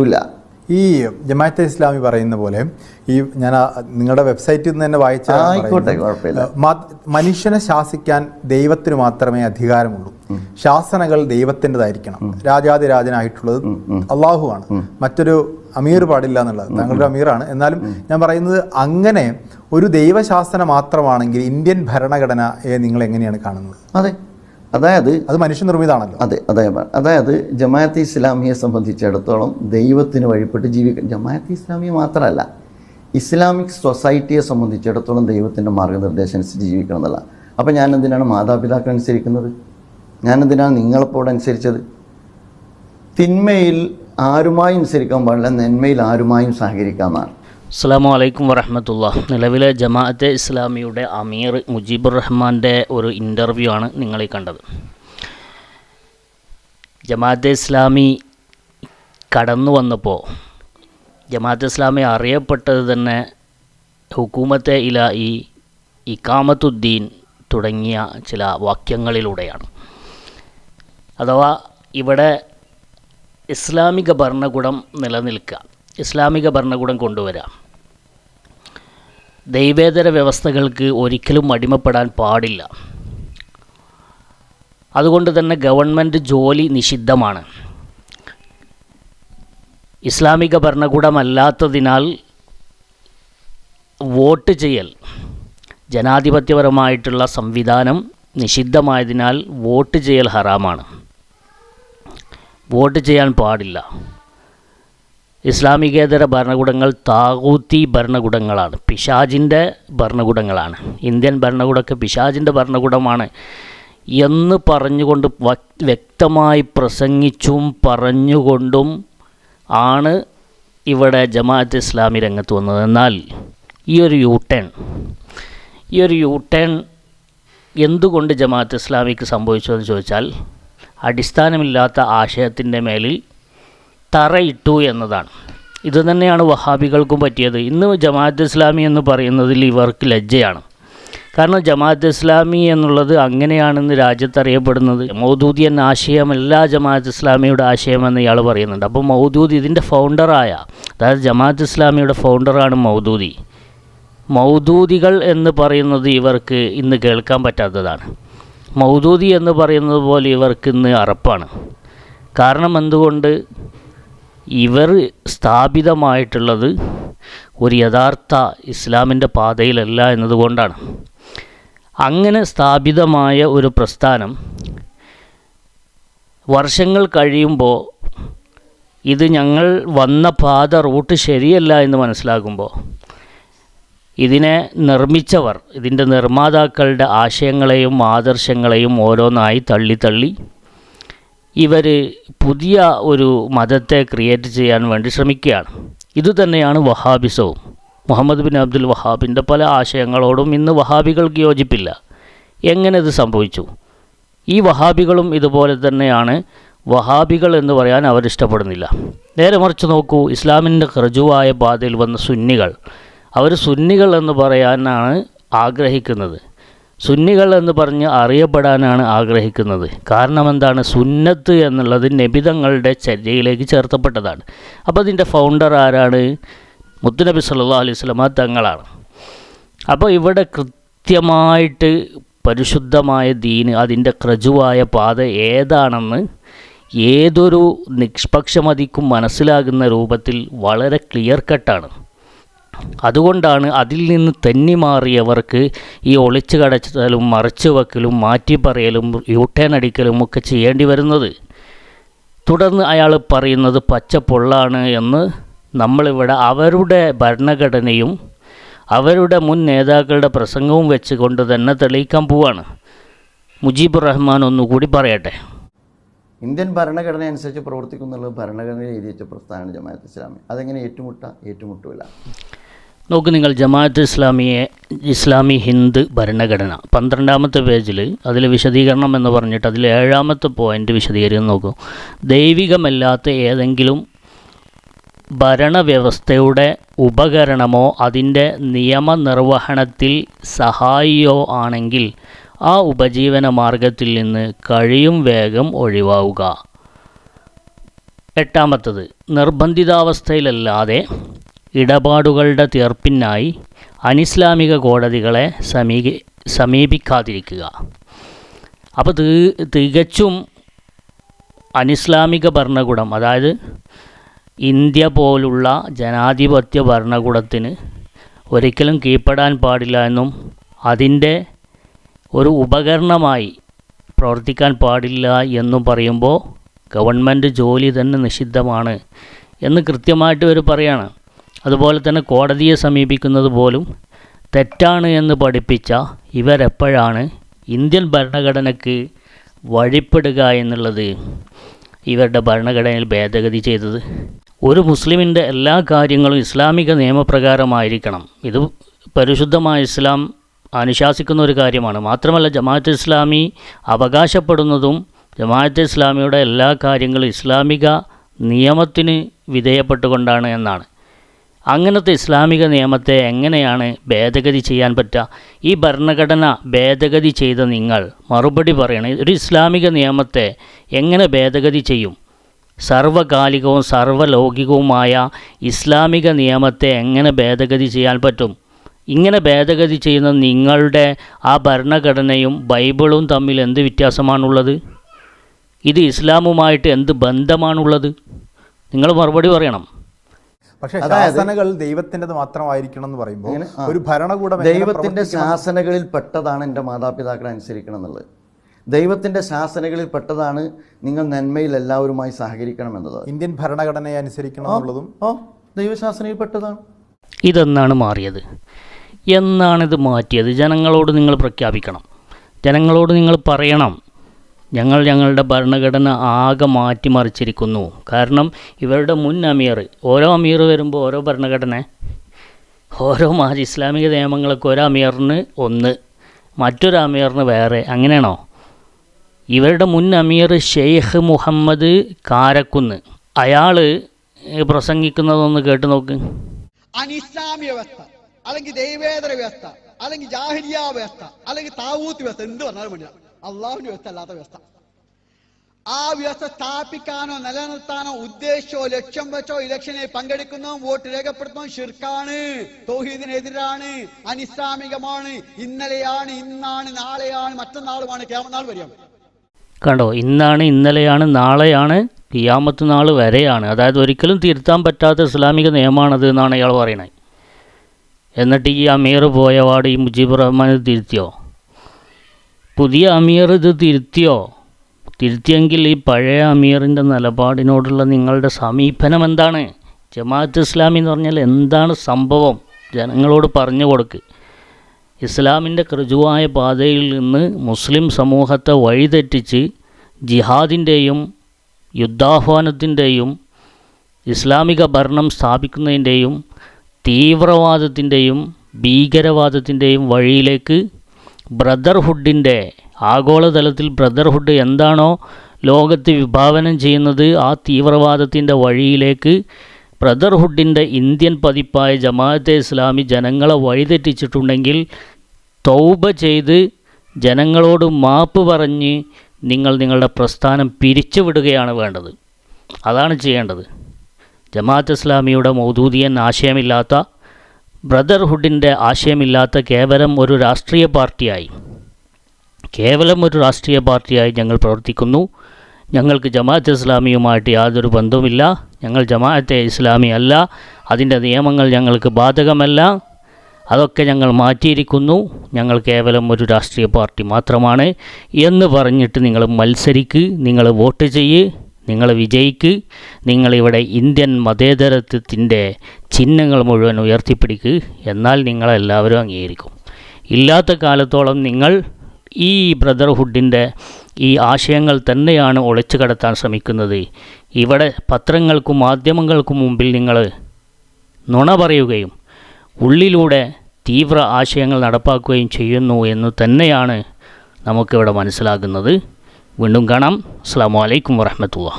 ഇല്ല. ഈ ജമാഅത്തെ ഇസ്ലാമി പറയുന്ന പോലെ ഈ ഞാൻ നിങ്ങളുടെ വെബ്സൈറ്റിൽ നിന്ന് തന്നെ വായിച്ച. മനുഷ്യനെ ശാസിക്കാൻ ദൈവത്തിന് മാത്രമേ അധികാരമുള്ളൂ. ശാസനകൾ ദൈവത്തിന്റെതായിരിക്കണം. രാജാതിരാജനായിട്ടുള്ളത് അള്ളാഹുവാണ്. മറ്റൊരു അമീർ പാടില്ല എന്നുള്ളത്. താങ്കളുടെ അമീറാണ്. എന്നാലും ഞാൻ പറയുന്നത് അങ്ങനെ ഒരു ദൈവശാസന മാത്രമാണെങ്കിൽ ഇന്ത്യൻ ഭരണഘടനയെ നിങ്ങൾ എങ്ങനെയാണ് കാണുന്നത്? അതെ. അതായത് അത് മനുഷ്യനിർമ്മിതാണല്ലോ അതെ അതെ. അതായത് ജമാഅത്ത് ഇസ്ലാമിയെ സംബന്ധിച്ചിടത്തോളം ദൈവത്തിന് വഴിപ്പെട്ട് ജീവിക്കുക ജമാഅത്ത് ഇസ്ലാമിയ മാത്രമല്ല ഇസ്ലാമിക് സൊസൈറ്റിയെ സംബന്ധിച്ചിടത്തോളം ദൈവത്തിന്റെ മാർഗനിർദ്ദേശം അനുസരിച്ച് ജീവിക്കണം എന്നുള്ള അപ്പോൾ ഞാൻ എന്തിനാണ് മാതാപിതാക്കൾ അനുസരിക്കുന്നത്? ഞാൻ എന്തിനാണ് നിങ്ങളപ്പോൾ അനുസരിച്ചത്? തിന്മയിൽ ആരുമായും അനുസരിക്കാൻ പാടില്ല നന്മയിൽ ആരുമായും സഹകരിക്കാമെന്നാണ് അസ്സാം വലൈക്കും വരഹമത്തുള്ള നിലവിലെ ജമാഅത്തെ ഇസ്ലാമിയുടെ അമീർ മുജീബുർ റഹ്മാന്റെ ഒരു ഇന്റർവ്യൂ ആണ് നിങ്ങളീ കണ്ടത്. ജമാഅത്തെ ഇസ്ലാമി കടന്നു വന്നപ്പോൾ ജമാഅത്തെ ഇസ്ലാമി അറിയപ്പെട്ടത് തന്നെ ഹുക്കൂമത്തെ ഇല ഈ ഇക്കാമത്തുദ്ദീൻ തുടങ്ങിയ ചില വാക്യങ്ങളിലൂടെയാണ്. അഥവാ ഇവിടെ ഇസ്ലാമിക ഭരണകൂടം നിലനിൽക്കുക. ഇസ്ലാമിക ഭരണകൂടം കൊണ്ടുവരാം. ദൈവേതര വ്യവസ്ഥകൾക്ക് ഒരിക്കലും അടിമപ്പെടാൻ പാടില്ല. അതുകൊണ്ട് തന്നെ ഗവൺമെന്റ് ജോലി നിഷിദ്ധമാണ്. ഇസ്ലാമിക ഭരണകൂടമല്ലാത്തതിനാൽ വോട്ട് ചെയ്യൽ ജനാധിപത്യപരമായിട്ടുള്ള സംവിധാനം നിഷിദ്ധമായതിനാൽ വോട്ട് ചെയ്യൽ ഹറാമാണ്. വോട്ട് ചെയ്യാൻ പാടില്ല. ഇസ്ലാമികേതര ഭരണകൂടങ്ങൾ താകൂത്തി ഭരണകൂടങ്ങളാണ്. പിശാജിന്റെ ഭരണകൂടങ്ങളാണ്. ഇന്ത്യൻ ഭരണകൂടമൊക്കെ പിശാജിന്റെ ഭരണകൂടമാണ് എന്ന് പറഞ്ഞുകൊണ്ട് വ്യക്തമായി പ്രസംഗിച്ചും പറഞ്ഞുകൊണ്ടും ആണ് ഇവിടെ ജമാഅത്ത് ഇസ്ലാമി രംഗത്ത് വന്നത്. എന്നാൽ ഈ ഒരു യു ടേൺ ഈ ഒരു യു ടേൺ എന്തുകൊണ്ട് ജമാഅത്ത് ഇസ്ലാമിക്ക് സംഭവിച്ചതെന്ന് ചോദിച്ചാൽ അടിസ്ഥാനമില്ലാത്ത ആശയത്തിന്റെ മേലിൽ തറയിട്ടു എന്നതാണ്. ഇത് തന്നെയാണ് വഹാബികൾക്കും പറ്റിയത്. ഇന്ന് ജമാഅത്ത് ഇസ്ലാമി എന്ന് പറയുന്നതിൽ ഇവർക്ക് ലജ്ജയാണ്. കാരണം ജമാഅത്ത് ഇസ്ലാമി എന്നുള്ളത് അങ്ങനെയാണെന്ന് രാജ്യത്ത് അറിയപ്പെടുന്നത്. മൗദൂദി എന്ന ആശയമല്ല ജമാഅത്ത് ഇസ്ലാമിയുടെ ആശയമെന്ന് ഇയാൾ പറയുന്നുണ്ട്. അപ്പോൾ മൗദൂദി ഇതിന്റെ ഫൗണ്ടറായ അതായത് ജമാഅത്ത് ഇസ്ലാമിയുടെ ഫൗണ്ടറാണ് മൗദൂദി. മൗദൂദികൾ എന്ന് പറയുന്നത് ഇവർക്ക് ഇന്ന് കേൾക്കാൻ പറ്റാത്തതാണ്. മൗദൂദി എന്ന് പറയുന്നത് പോലെ ഇവർക്ക് ഇന്ന് അറപ്പാണ്. കാരണം എന്തുകൊണ്ട്? ഇവർ സ്ഥാപിതമായിട്ടുള്ളത് ഒരു യഥാർത്ഥ ഇസ്ലാമിന്റെ പാതയിലല്ല എന്നതുകൊണ്ടാണ്. അങ്ങനെ സ്ഥാപിതമായ ഒരു പ്രസ്ഥാനം വർഷങ്ങൾ കഴിയുമ്പോൾ ഇത് ഞങ്ങൾ വന്ന പാത റൂട്ട് ശരിയല്ല എന്ന് മനസ്സിലാകുമ്പോൾ ഇതിനെ നിർമ്മിച്ചവർ ഇതിന്റെ നിർമ്മാതാക്കളുടെ ആശയങ്ങളെയും ആദർശങ്ങളെയും ഓരോന്നായി തള്ളി തള്ളി ഇവർ പുതിയ ഒരു മതത്തെ ക്രിയേറ്റ് ചെയ്യാൻ വേണ്ടി ശ്രമിക്കുകയാണ്. ഇതുതന്നെയാണ് വഹാബിസവും. മുഹമ്മദ് ബിൻ അബ്ദുൽ വഹാബിന്റെ പല ആശയങ്ങളോടും ഇന്ന് വഹാബികൾക്ക് യോജിപ്പില്ല. എങ്ങനെ ഇത് സംഭവിച്ചു? ഈ വഹാബികളും ഇതുപോലെ തന്നെയാണ് വഹാബികൾ എന്ന് പറയാൻ അവരിഷ്ടപ്പെടുന്നില്ല നേരെ മറിച്ച് നോക്കൂ ഇസ്ലാമിന്റെ ഹൃജുവായ പാതയിൽ വന്ന സുന്നികൾ. അവർ സുന്നികൾ എന്ന് പറയാനാണ് ആഗ്രഹിക്കുന്നത്. സുന്നികൾ എന്ന് പറഞ്ഞ് അറിയപ്പെടാനാണ് ആഗ്രഹിക്കുന്നത്. കാരണം എന്താണ്? സുന്നത്ത് എന്നുള്ളത് നബിതങ്ങളുടെ ചര്യയിലേക്ക് ചേർത്തപ്പെട്ടതാണ്. അപ്പോൾ അതിന്റെ ഫൗണ്ടർ ആരാണ്? മുത്തുനബി സല്ലാ അലൈഹി സ്വലമ തങ്ങളാണ്. അപ്പോൾ ഇവിടെ കൃത്യമായിട്ട് പരിശുദ്ധമായ ദീന് അതിന്റെ ക്രജുവായ പാത ഏതാണെന്ന് ഏതൊരു നിഷ്പക്ഷമതിക്കും മനസ്സിലാകുന്ന രൂപത്തിൽ വളരെ ക്ലിയർ കട്ടാണ് അതുകൊണ്ടാണ് അതിൽ നിന്ന് തെന്നി മാറിയവർക്ക് ഈ ഒളിച്ചു കടച്ചലും മറച്ചു വയ്ക്കലും മാറ്റി പറയലും യൂട്ടേൺ അടിക്കലും ഒക്കെ ചെയ്യേണ്ടി വരുന്നത്. തുടർന്ന് അയാൾ പറയുന്നത് പച്ച പൊള്ളാണ് എന്ന് നമ്മളിവിടെ അവരുടെ ഭരണഘടനയും അവരുടെ മുൻ നേതാക്കളുടെ പ്രസംഗവും വെച്ചുകൊണ്ട് തന്നെ തെളിയിക്കാൻ പോവാണ്. മുജീബുർ റഹ്മാൻ ഒന്നുകൂടി പറയട്ടെ. ഇന്ത്യൻ ഭരണഘടന അനുസരിച്ച് പ്രവർത്തിക്കുന്നുള്ളത് ഭരണഘടന എഴുതി വെച്ച പ്രസ്ഥാനമാണ് ജമാഅത്ത് ഇസ്ലാമി. അതെങ്ങനെ ഏറ്റുമുട്ട? ഏറ്റുമുട്ടില്ല നോക്ക് നിങ്ങൾ ജമാഅത്ത് ഇസ്ലാമിയെ ഇസ്ലാമി ഹിന്ദ് ഭരണഘടന. പന്ത്രണ്ടാമത്തെ പേജിൽ അതിൽ വിശദീകരണം എന്ന് പറഞ്ഞിട്ട് അതിൽ ഏഴാമത്തെ പോയിന്റ് വിശദീകരിക്കാൻ നോക്കൂ. ദൈവികമല്ലാത്ത ഏതെങ്കിലും ഭരണവ്യവസ്ഥയുടെ ഉപകരണമോ അതിന്റെ നിയമനിർവഹണത്തിൽ സഹായിയോ ആണെങ്കിൽ ആ ഉപജീവന മാർഗത്തിൽ നിന്ന് കഴിയും വേഗം ഒഴിവാവുക. എട്ടാമത്തത് നിർബന്ധിതാവസ്ഥയിലല്ലാതെ ഇടപാടുകളുടെ തീർപ്പിനായി അനിസ്ലാമിക കോടതികളെ സമീപി സമീപിക്കാതിരിക്കുക. അപ്പോൾ തീ തികച്ചും അനിസ്ലാമിക ഭരണകൂടം അതായത് ഇന്ത്യ പോലുള്ള ജനാധിപത്യ ഭരണകൂടത്തിന് ഒരിക്കലും കീഴ്പ്പെടാൻ പാടില്ല എന്നും അതിന്റെ ഒരു ഉപകരണമായി പ്രവർത്തിക്കാൻ പാടില്ല എന്നും പറയുമ്പോൾ ഗവൺമെന്റ് ജോലി തന്നെ നിഷിദ്ധമാണ് എന്ന് കൃത്യമായിട്ട് ഇവർ പറയാണ്. അതുപോലെ തന്നെ കോടതിയെ സമീപിക്കുന്നത് പോലും തെറ്റാണ് എന്ന് പഠിപ്പിച്ച ഇവരെപ്പോഴാണ് ഇന്ത്യൻ ഭരണഘടനയ്ക്ക് വഴിപ്പെടുക എന്നുള്ളത് ഇവരുടെ ഭരണഘടനയിൽ ഭേദഗതി ചെയ്തത്? ഒരു മുസ്ലിമിന്റെ എല്ലാ കാര്യങ്ങളും ഇസ്ലാമിക നിയമപ്രകാരമായിരിക്കണം. ഇത് പരിശുദ്ധമായ ഇസ്ലാം അനുശാസിക്കുന്ന ഒരു കാര്യമാണ്. മാത്രമല്ല ജമാഅത്ത് ഇസ്ലാമി അവകാശപ്പെടുന്നതും ജമാഅത്ത് ഇസ്ലാമിയുടെ എല്ലാ കാര്യങ്ങളും ഇസ്ലാമിക നിയമത്തിന് വിധേയപ്പെട്ടുകൊണ്ടാണ് എന്നാണ്. അങ്ങനത്തെ ഇസ്ലാമിക നിയമത്തെ എങ്ങനെയാണ് ഭേദഗതി ചെയ്യാൻ പറ്റുക? ഈ ഭരണഘടന ഭേദഗതി ചെയ്ത നിങ്ങൾ മറുപടി പറയണം. ഒരു ഇസ്ലാമിക നിയമത്തെ എങ്ങനെ ഭേദഗതി ചെയ്യും? സർവകാലികവും സർവലൗകികവുമായ ഇസ്ലാമിക നിയമത്തെ എങ്ങനെ ഭേദഗതി ചെയ്യാൻ പറ്റും? ഇങ്ങനെ ഭേദഗതി ചെയ്യുന്ന നിങ്ങളുടെ ആ ഭരണഘടനയും ബൈബിളും തമ്മിൽ എന്ത് വ്യത്യാസമാണുള്ളത്? ഇത് ഇസ്ലാമുമായിട്ട് എന്ത് ബന്ധമാണുള്ളത്? നിങ്ങൾ മറുപടി പറയണം. പക്ഷേ ശാസനകൾ ദൈവത്തിന്റെത് മാത്രമായിരിക്കണം എന്ന് പറയുമ്പോൾ ഒരു ഭരണകൂടം ദൈവത്തിന്റെ? ശാസനകളിൽ പെട്ടതാണ് എന്റെ മാതാപിതാക്കളെ അനുസരിക്കണം എന്നുള്ളത് ദൈവത്തിന്റെ ശാസനകളിൽ പെട്ടതാണ് നിങ്ങൾ നന്മയിൽ എല്ലാവരുമായി സഹകരിക്കണം എന്നത് ഇന്ത്യൻ ഭരണഘടനയെ അനുസരിക്കണം എന്നുള്ളതും ഓ ദൈവശാസനയിൽ പെട്ടതാണ്. ഇതെന്നാണ് മാറിയത്. എന്നാണിത് മാറ്റിയത്? ജനങ്ങളോട് നിങ്ങൾ പ്രഖ്യാപിക്കണം. ജനങ്ങളോട് നിങ്ങൾ പറയണം. ഞങ്ങൾ ഞങ്ങളുടെ ഭരണഘടന ആകെ മാറ്റിമറിച്ചിരിക്കുന്നു. കാരണം ഇവരുടെ മുൻ അമീർ ഓരോ അമീർ വരുമ്പോൾ ഓരോ ഭരണഘടന ഓരോ മാ ഇസ്ലാമിക നിയമങ്ങളൊക്കെ ഒരു അമീറിന് ഒന്ന് മറ്റൊരു അമീറിന് വേറെ. അങ്ങനെയാണോ? ഇവരുടെ മുൻ അമീർ ഷെയ്ഖ് മുഹമ്മദ് കാരക്കുന്ന്. അയാൾ പ്രസംഗിക്കുന്നതൊന്ന് കേട്ട് നോക്ക്. അനിസ്ലാമിക വ്യവസ്ഥ അല്ലെങ്കിൽ ദൈവേതര വ്യവസ്ഥ അല്ലെങ്കിൽ ജാഹിരിയ വ്യവസ്ഥ അല്ലെങ്കിൽ താവൂത്ത് വ്യവസ്ഥ എന്ത് പറഞ്ഞാലും വേണ്ടില്ല അള്ളാഹുവിന്റെ വ്യവസ്ഥ അല്ലാത്ത വ്യവസ്ഥ. ആ വ്യവസ്ഥ സ്ഥാപിക്കാനോ നിലനിർത്താനോ ഉദ്ദേശിച്ചോ ലക്ഷ്യം വെച്ചോ ഇലക്ഷനെ പങ്കെടുക്കുന്നോ വോട്ട് രേഖപ്പെടുത്തുന്നോ ഷിർക്കാണ് തോഹീദിനെതിരാണ് അനിസ്ലാമികമാണ് ഇന്നലെയാണ് ഇന്നാണ് നാളെയാണ് മറ്റന്നാളുമാണ് ക്യാമനാൾ വരിക കണ്ടോ ഇന്നാണ് ഇന്നലെയാണ് നാളെയാണ് കിയാമത്ത് നാൾ വരെയാണ്. അതായത് ഒരിക്കലും തിരുത്താൻ പറ്റാത്ത ഇസ്ലാമിക നിയമമാണത് എന്നാണ് അയാൾ പറയുന്നത്. എന്നിട്ട് ഈ അമീർ പോയവാട് ഈ മുജീബ് റഹ്മാൻ തിരുത്തിയോ? പുതിയ അമീർ ഇത് തിരുത്തിയോ? തിരുത്തിയെങ്കിൽ ഈ പഴയ അമീറിന്റെ നിലപാടിനോടുള്ള നിങ്ങളുടെ സമീപനം എന്താണ്? ജമാഅത്ത് ഇസ്ലാമി എന്ന് പറഞ്ഞാൽ എന്താണ് സംഭവം? ജനങ്ങളോട് പറഞ്ഞു കൊടുക്ക്. ഇസ്ലാമിന്റെ കൃജുവായ പാതയിൽ നിന്ന് മുസ്ലിം സമൂഹത്തെ വഴിതെറ്റിച്ച് ജിഹാദിന്റെയും യുദ്ധാഹ്വാനത്തിന്റെയും ഇസ്ലാമിക ഭരണം സ്ഥാപിക്കുന്നതിന്റെയും തീവ്രവാദത്തിന്റെയും ഭീകരവാദത്തിന്റെയും വഴിയിലേക്ക് ബ്രദർഹുഡിന്റെ ആഗോളതലത്തിൽ ബ്രദർഹുഡ് എന്താണോ ലോകത്ത് വിഭാവനം ചെയ്യുന്നത് ആ തീവ്രവാദത്തിന്റെ വഴിയിലേക്ക് ബ്രദർഹുഡിന്റെ ഇന്ത്യൻ പതിപ്പായ ജമാഅത്തെ ഇസ്ലാമി ജനങ്ങളെ വഴിതെറ്റിച്ചിട്ടുണ്ടെങ്കിൽ തൗബ ചെയ്ത് ജനങ്ങളോട് മാപ്പ് പറഞ്ഞ് നിങ്ങൾ നിങ്ങളുടെ പ്രസ്ഥാനം പിരിച്ചുവിടുകയാണ് വേണ്ടത്. അതാണ് ചെയ്യേണ്ടത്. ജമാഅത്ത് ഇസ്ലാമിയുടെ മൗദൂദിയൻ ആശയമില്ലാത്ത ബ്രദർഹുഡിന്റെ ആശയമില്ലാത്ത കേവലം ഒരു രാഷ്ട്രീയ പാർട്ടിയായി. കേവലം ഒരു രാഷ്ട്രീയ പാർട്ടിയായി ഞങ്ങൾ പ്രവർത്തിക്കുന്നു. ഞങ്ങൾക്ക് ജമാഅത്ത് ഇസ്ലാമിയുമായിട്ട് യാതൊരു ബന്ധവുമില്ല. ഞങ്ങൾ ജമാഅത്തെ ഇസ്ലാമി അല്ല. അതിന്റെ നിയമങ്ങൾ ഞങ്ങൾക്ക് ബാധകമല്ല. അതൊക്കെ ഞങ്ങൾ മാറ്റിയിരിക്കുന്നു. ഞങ്ങൾ കേവലം ഒരു രാഷ്ട്രീയ പാർട്ടി മാത്രമാണ് എന്ന് പറഞ്ഞിട്ട് നിങ്ങൾ മത്സരിക്ക്. നിങ്ങൾ വോട്ട് ചെയ്യ്. നിങ്ങൾ വിജയിക്ക് നിങ്ങളിവിടെ ഇന്ത്യൻ മതേതരത്വത്തിന്റെ ചിഹ്നങ്ങൾ മുഴുവൻ ഉയർത്തിപ്പിടിക്ക് എന്നാൽ നിങ്ങളെല്ലാവരും അംഗീകരിക്കും. ഇല്ലാത്ത കാലത്തോളം നിങ്ങൾ ഈ ബ്രദർഹുഡിന്റെ ഈ ആശയങ്ങൾ തന്നെയാണ് ഒളിച്ചു കടത്താൻ ശ്രമിക്കുന്നത്. ഇവിടെ പത്രങ്ങൾക്കും മാധ്യമങ്ങൾക്കും മുമ്പിൽ നിങ്ങൾ നുണ പറയുകയും ഉള്ളിലൂടെ തീവ്ര ആശയങ്ങൾ നടപ്പാക്കുകയും ചെയ്യുന്നു എന്ന് തന്നെയാണ് നമുക്കിവിടെ മനസ്സിലാകുന്നത്. വീണ്ടും കാണാം. അസ്സാം വലൈക്കും വറഹമത്തുള്ള